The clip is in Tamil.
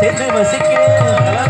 சென்று வசிக்க